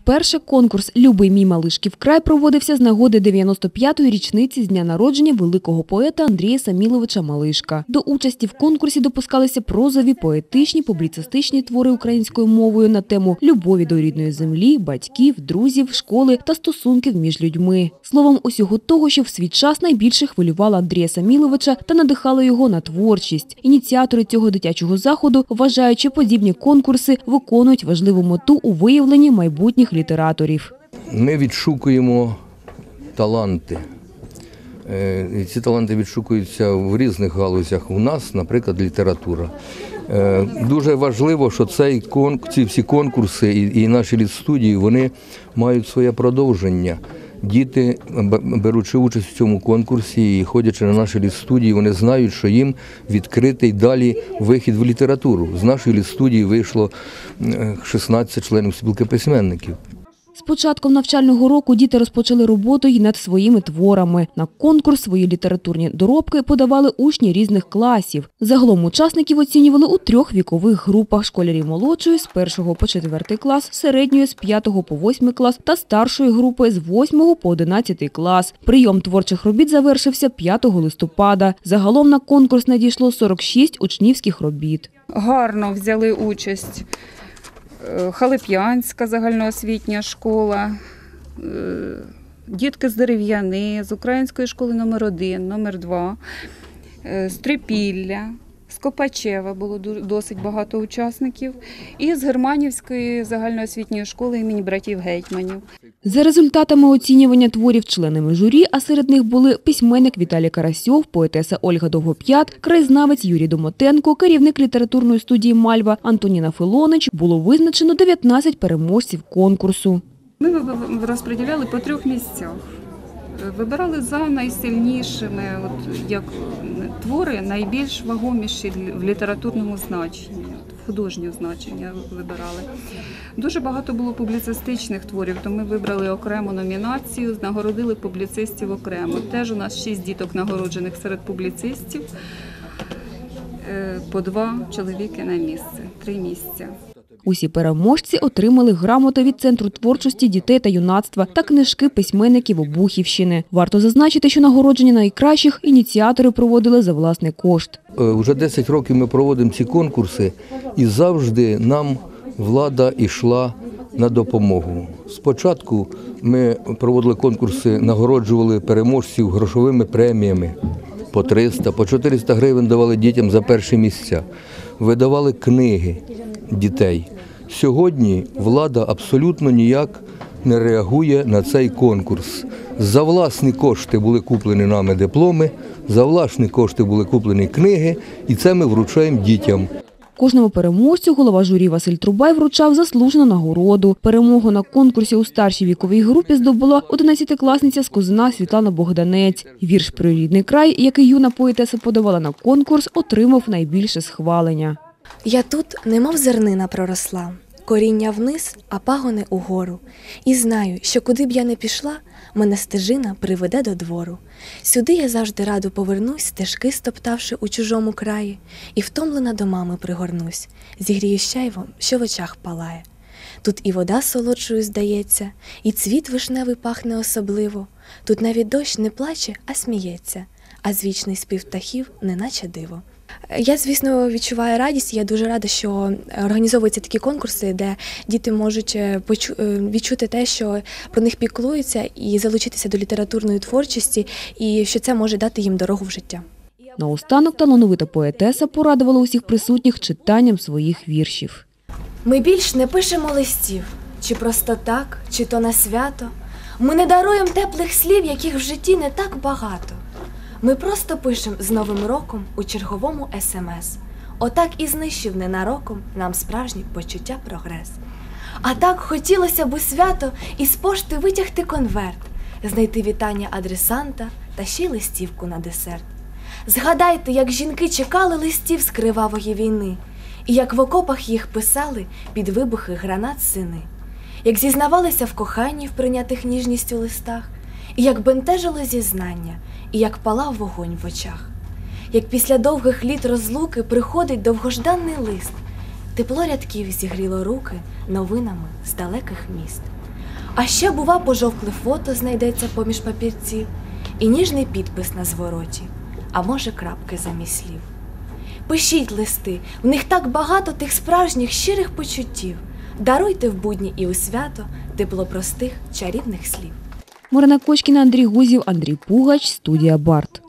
Вперше конкурс Любий мій малишків край проводився з нагоди 95-ї річниці з дня народження великого поета Андрія Саміловича Малишка. До участі в конкурсі допускалися прозові, поетичні, публіцистичні твори українською мовою на тему любові до рідної землі, батьків, друзів, школи та стосунків між людьми. Словом, усього того, що в свій час найбільше хвилювало Андрія Саміловича та надихало його на творчість. Ініціатори цього дитячого заходу вважають, що подібні конкурси виконують важливу мету у виявленні майбутніх літераторів. Ми відшукуємо таланти. Е, і Ці таланти відшукуються в різних галузях. У нас, наприклад, література. Е, Дуже важливо, що цей конкурс, ці всі конкурси і наші літстудії вони мають своє продовження. Діти, беручи участь в цьому конкурсі і ходячи на наші літстудії, вони знають, що їм відкритий далі вихід в літературу. З нашої літстудії вийшло е, 16 членів спілки письменників. З початком навчального року діти розпочали роботу й над своїми творами. На конкурс свої літературні доробки подавали учні різних класів. Загалом учасників оцінювали у трьох вікових групах школярів молодшої з 1 по 4 клас, середньої з 5 по 8 клас та старшої групи з 8 по 11 клас. Прийом творчих робіт завершився 5 листопада. Загалом на конкурс надійшло 46 учнівських робіт. гарно взяли участь Халип'янська загальноосвітня школа, е, дітки з дерев'яни, з української школи номер 1 номер 2 з Трипілля, з Копачева було досить багато учасників, і з Германівської загальноосвітньої школи імені братів Гетьманів. За результатами оцінювання творів членами журі, а серед них були письменник Віталій Карасьов, поетеса Ольга Довгоп'ят, краєзнавець Юрій Домотенко, керівник літературної студії Мальва Антоніна Филонич, було визначено 19 переможців конкурсу. Ми розподіляли по трьох місцях. Вибирали за найсильнішими, от як твори найбільш вагоміші в літературному значенні, в художнього значення вибирали. Дуже багато було публіцистичних творів, то ми вибрали окрему номінацію, нагородили публіцистів окремо. Теж у нас шість діток нагороджених серед публіцистів, е, по два чоловіки на місце, три місця. Усі переможці отримали грамоти від Центру творчості дітей та юнацтва та книжки письменників Обухівщини. Варто зазначити, що нагородження найкращих ініціатори проводили за власний кошт. Е, Уже 10 років ми проводимо ці конкурси, і завжди нам влада йшла на допомогу. Спочатку ми проводили конкурси, нагороджували переможців грошовими преміями по 300, по 400 гривень давали дітям за перші місця. Видавали книги дітей. Сьогодні влада абсолютно ніяк не реагує на цей конкурс. За власні кошти були куплені нами дипломи, за власні кошти були куплені книги, і це ми вручаємо дітям. Кожному переможцю голова журі Василь Трубай вручав заслужену нагороду. Перемогу на конкурсі у старшій віковій групі здобула 11-класниця з Козина Світлана Богданець. Вірш «Про рідний край», який юна поетеса подавала на конкурс, отримав найбільше схвалення. Я тут, немов зернина проросла, коріння вниз, а пагони угору. І знаю, що куди б я не пішла, мене стежина приведе до двору. Сюди я завжди раду повернусь, стежки стоптавши у чужому краї, і втомлена до мами пригорнусь, зігрію щайвом, що в очах палає. Тут і вода солодшою здається, і цвіт вишневий пахне особливо. Тут навіть дощ не плаче, а сміється, а звічний спів птахів, неначе диво. Я, звісно, відчуваю радість. Я дуже рада, що організовуються такі конкурси, де діти можуть е, почу- е, відчути те, що про них піклуються, і залучитися до літературної творчості, і що це може дати їм дорогу в життя. Наостанок талановита поетеса порадувала усіх присутніх читанням своїх віршів. Ми більш не пишемо листів, чи просто так, чи то на свято. Ми не даруємо теплих слів, яких в житті не так багато. Ми просто пишемо з Новим роком у черговому смс. Отак і знищив ненароком нам справжнє почуття прогрес. А так хотілося б у свято із пошти витягти конверт, знайти вітання адресанта та ще й листівку на десерт. Згадайте, як жінки чекали листів з кривавої війни, і як в окопах їх писали під вибухи гранат сини, як зізнавалися в коханні в прийнятих ніжністю листах, і як бентежило зізнання, і як палав вогонь в очах, як після довгих літ розлуки приходить довгожданий лист, тепло рядків зігріло руки новинами з далеких міст. А ще, бува, пожовкле фото знайдеться поміж папірців, і ніжний підпис на звороті, а може, крапки замість слів. Пишіть листи, в них так багато тих справжніх щирих почуттів. Даруйте в будні і у свято тепло простих чарівних слів. Марина Кочкіна, Андрій Гузів, Андрій Пугач, студія Барт.